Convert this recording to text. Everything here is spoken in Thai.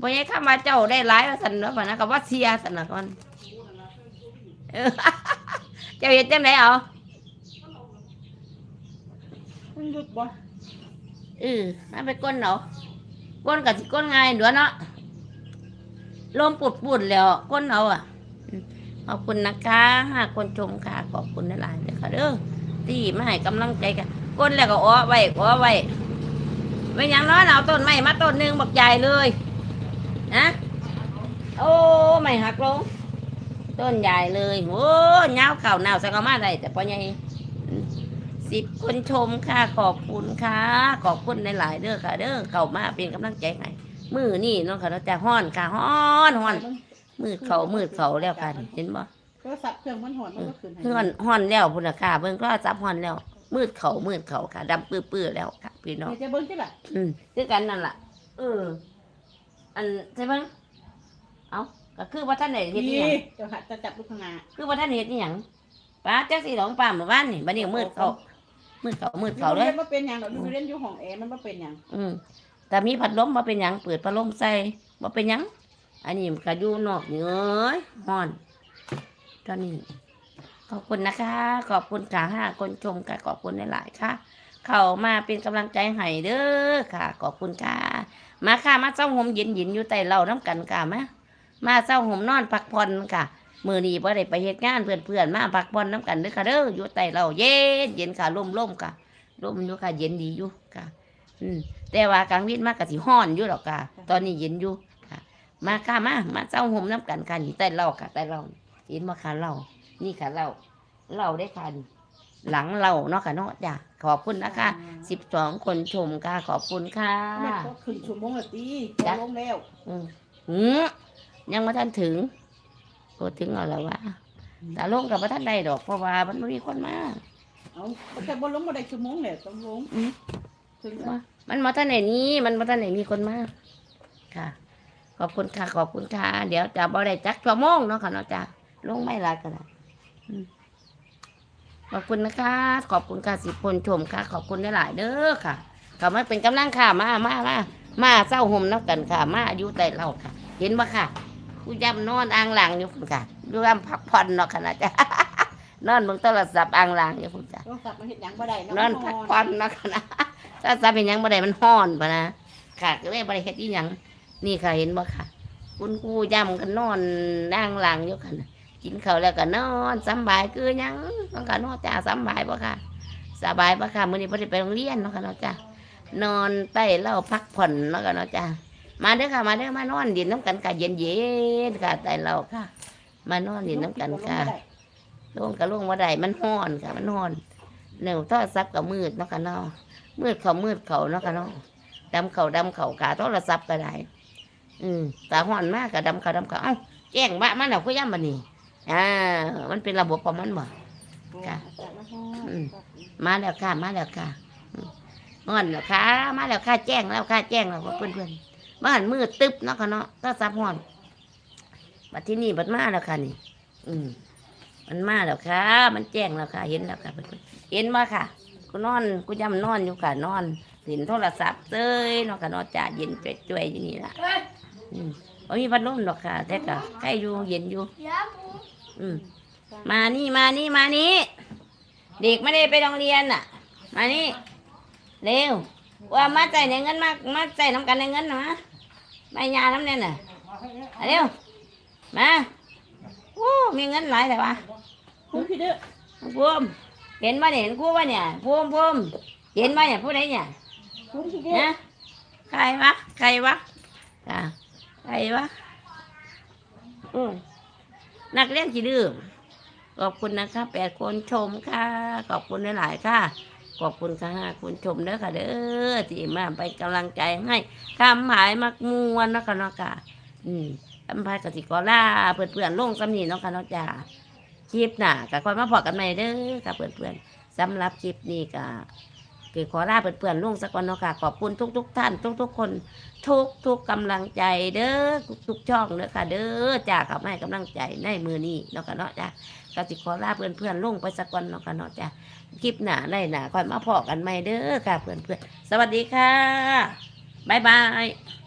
บ่ให้คำว่าเจ้าได้หลายว่าซั่นเนาะบัดนะก็ว่าเสียซั่นน่ะก่อนเออเจ้าเฮ็ดจังไดเอามันหยุดบ่เออมันไปก้นเอาก้นก็สิก้นง่ายเด้อเนาะลมปุดๆแล้วก้นเอาอะอืมขอบคุณนะคะหากคนชมค่ะ ขอบคุณหลายๆเด้อค่ะเด้อที่มาให้กำลังใจกันก้นแล้วก็อ้อไว้อ้อไว้ไม่หยังน้อยเอาต้นไม้มาต้นหนึงบักใหญ่เลย นะโอ้ไม่หักลง ต้นใหญ่เลยโอ้เงาวเข่าหนาวสังกะมาได้แต่พอใหญ่สิบคนชมค่ะขอบคุณค่ะ ขอบคุณในหลายๆเด้อค่ะ เด้อเข้ามาเป็นกำลังใจให้มือนี่เน้องค่ะเราจะห้อนค่ะห้อนห้อนมืดเขามืดเขาแล้วค่ะเห็นบ่ก็สับเครื่องมันหอนมันก็ขึ้นให้ห้อนห้อนแล้วพุ่นน่ะค่ะเบิ่งก็จับห้อนแล้ว มืดเขามืดเขาค่ะดำปื้อๆแล้วค่ะพี่น้องเดี๋ยวจะเบิ่งที่ล่ะอืมคือกันนั่นล่ะเออ อันใช่ไหมเอ้าก็คือว่าท่านไหนเฮ็ดอีดีหยังเดี๋ยวหัดจะจับลูกข้างหน้าคือว่าท่านเห็นนี่หยังป้าจักสีหลงป่าหมู่บ้านนี่บัดนี้มืดเขามืดเขามืดเขาเลยมันเป็นหยังดอกอยู่เล่นอยู่ห้องแอร์มันบ่เป็นหยังอืมแต่มีพัดลมมาเป็นหยังเปิดพัดลมใส่มาเป็นหยังอันนี้มันก็อยู่นอกนี่เอ้ยฮ้อนตอนนี้ขอบคุณนะคะ ขอบคุณค่ะห้าคนชมค่ะขอบคุณหลายๆค่ะ เข้ามาเป็นกำลังใจให้เด้อค่ะ ขอบคุณค่ะ มาค่ะมาเจ้าห่มเย็นๆอยู่ใต้เราน้ำกันค่ะมามาเจ้าห่มนอนพักผ่อนค่ะ มือนี้บ่ได้ไปเฮ็ดงานเพื่อนๆมาพักผ่อนน้ำกันเด้อค่ะเด้ออยู่ใต้เราเย็นเย็นค่ะลมลมค่ะลมอยู่ค่ะ เย็นดีอยู่ค่ะ อืมแต่ว่ากลางวินมากกะสิฮ้อนอยู่หรอกค่ะ ตอนนี้เย็นอยู่ค่ะ มาค่ะมามาเจ้าห่มน้ำกันค่ะนี่ใต้เราค่ะใต้เราเห็นบ่ค่ะเรานี่ค่ะเราเราได้ค่ะนี่ หลังเราเนาะค่ะเนาะจ้ะขอบคุณนะคะสิบสองคนชมค่ะขอบคุณค่ะมันก็ขึ้นชั่วโมงละตีจ้ะลงแล้วอืมหืมยังมาท่านถึงโอ้ถึงเอาแล้ววะแต่ลงกับพระท่านใดดอกเพราะว่ามันไม่มีคนมาเอาแต่บ่ลงบ่ได้ชั่วโมงแล้วต้องลงอืมถึงว่ามันมาท่านไหนนี้มันมาท่านไหนมีคนมาค่ะ ขอบคุณค่ะขอบคุณค่ะเดี๋ยวจะบ่ได้จักชั่วโมงเนาะค่ะเนาะจ้ะลงไม่ละกันนะอืม ขอบคุณนะคะ ขอบคุณค่ะสิบคนชมค่ะ ขอบคุณหลายๆเด้อค่ะเขามาเป็นกำลังค่ะมามามามาเศร้าห่มนักกันค่ะ มาอยู่แต่เราค่ะ เห็นปะค่ะกูจำนอนอ่างหลังอยู่พุ่นค่ะดูรำพักผ่อนเนาะค่ะนะจ๊ะนอนเบิ่งโทรศัพท์อ่างหลังอยู่พุ่นจ้ะต้องสับมาเฮ็ดหยังบ่ได้นอนพักผ่อนเนาะค่ะนะถ้าจะเป็นหยังบ่ได้มันฮ้อนปะนะค่ะก็เลยบ่ได้เฮ็ดอีหยังนี่ค่ะเห็นบ่ค่ะ คุณครูจำกันนอนอ่างหลังอยู่ค่ะนะ กินข้าวแล้วก็นอนสบายคือยังต้องการนอนจ้าสบายบ่ค่ะสบายบ่ค่ะมื้อนี้บ่ได้ไปโรงเรียนเนาะค่ะเนาะจ้ะนอนใต้เล้าพักผ่อนเนาะค่ะเนาะจ้ะมาเด้อค่ะมาเด้อมานอนดินน้ำกันค่ะเย็นเย็นค่ะแต่เราค่ะ มานอนดินน้ำกันค่ะลงกับลงว่าใดมันห้อนค่ะ มันห้อนเหนียวโทรศัพท์กับมืดเนาะค่ะเนาะมืดเขามืดเขาเนาะค่ะเนาะดำเขาดำเขากาโทรศัพท์ก็ได้ อืมตาห้อนมากกับดำเขาดำเขาเอ้าแจ้งบ้ามันเอาคุยย่ำมันนี่ อ่ามันเป็นระบบของมันบ่ค่ะมาแล้วค่ะ มาแล้วค่ะอืมฮ้อนแล้วค่ะ มาแล้วค่ะแจ้งแล้วค่ะแจ้งแล้วเพื่อนเพื่อนบ้านมืดตึ๊บเนาะค่ะเนาะก็ซับฮ้อนบัดที่นี่บัดมาแล้วค่ะนี่ อืมมันมาแล้วค่ะ มันแจ้งแล้วค่ะ เห็นแล้วค่ะเพื่อนเห็นมาค่ะกูนอนกูจำนอนอยู่ค่ะ นอนสินโทรศัพท์เต้ยเนาะค่ะเนาะจ่าเย็นจ่วยๆอยู่นี่ละอืมบ่มีพัดลมดอกค่ะแต่ก็ใกล้อยู่เย็นอยู่ อืมมานี่มานี่มานี่ เด็กไม่ได้ไปโรงเรียนน่ะ มานี่ เร็ว ว่ามาใจในเงินมามาใจน้ำกันในเงินนะมาไม่ยาน้ำเนี่ยน่ะเอาเร็ว มาโอ้มีเงินหลายแต่ว่าคุณพี่เด้อภูมิเห็นว่าเนี่ยเห็นกูว่าเนี่ยภูมิภูมิเห็นว่าเนี่ยผู้ใดเนี่ยคุณพี่เด้อนะใครวะใครวะอ่าใครวะอืม นักเรียนกี่ดื้อขอบคุณนะคะแปดคนชมค่ะ ขอบคุณหลายๆค่ะ ขอบคุณค่ะคุณชมเด้อค่ะเด้อที่มาไปนกำลังใจให้คำหมายมักมวนนะคะเนาะค่ะ อืมคำพายกสิกรล่าเพื่อนเพื่อนๆลงสำนีเนาะค่ะเนาะจ้าคลิปหน่ะก็คอยมาพอกันใหม่เด้อค่ะเพื่อนเพื่อนๆสำหรับคลิปนี้ก็ คือขอลาเพื่อนเพื่อนๆลงสักวันเนาะค่ะ ขอบคุณทุก ๆ ท่าน ทุก ๆ คน ทุกทุกกำลังใจเด้อทุกทุกๆช่องเด้อค่ะ เด้อจ้าขับให้กำลังใจในมือนี้เนาะค่ะเนาะจ้ากสิขอลาเพื่อนเพื่อนๆลงไปสักวันเนาะค่ะเนาะจ้าคลิปหน้าในหนาคอยมาพอกันใหม่เด้อค่ะเพื่อนเพื่อนๆสวัสดีค่ะบ๊ายบาย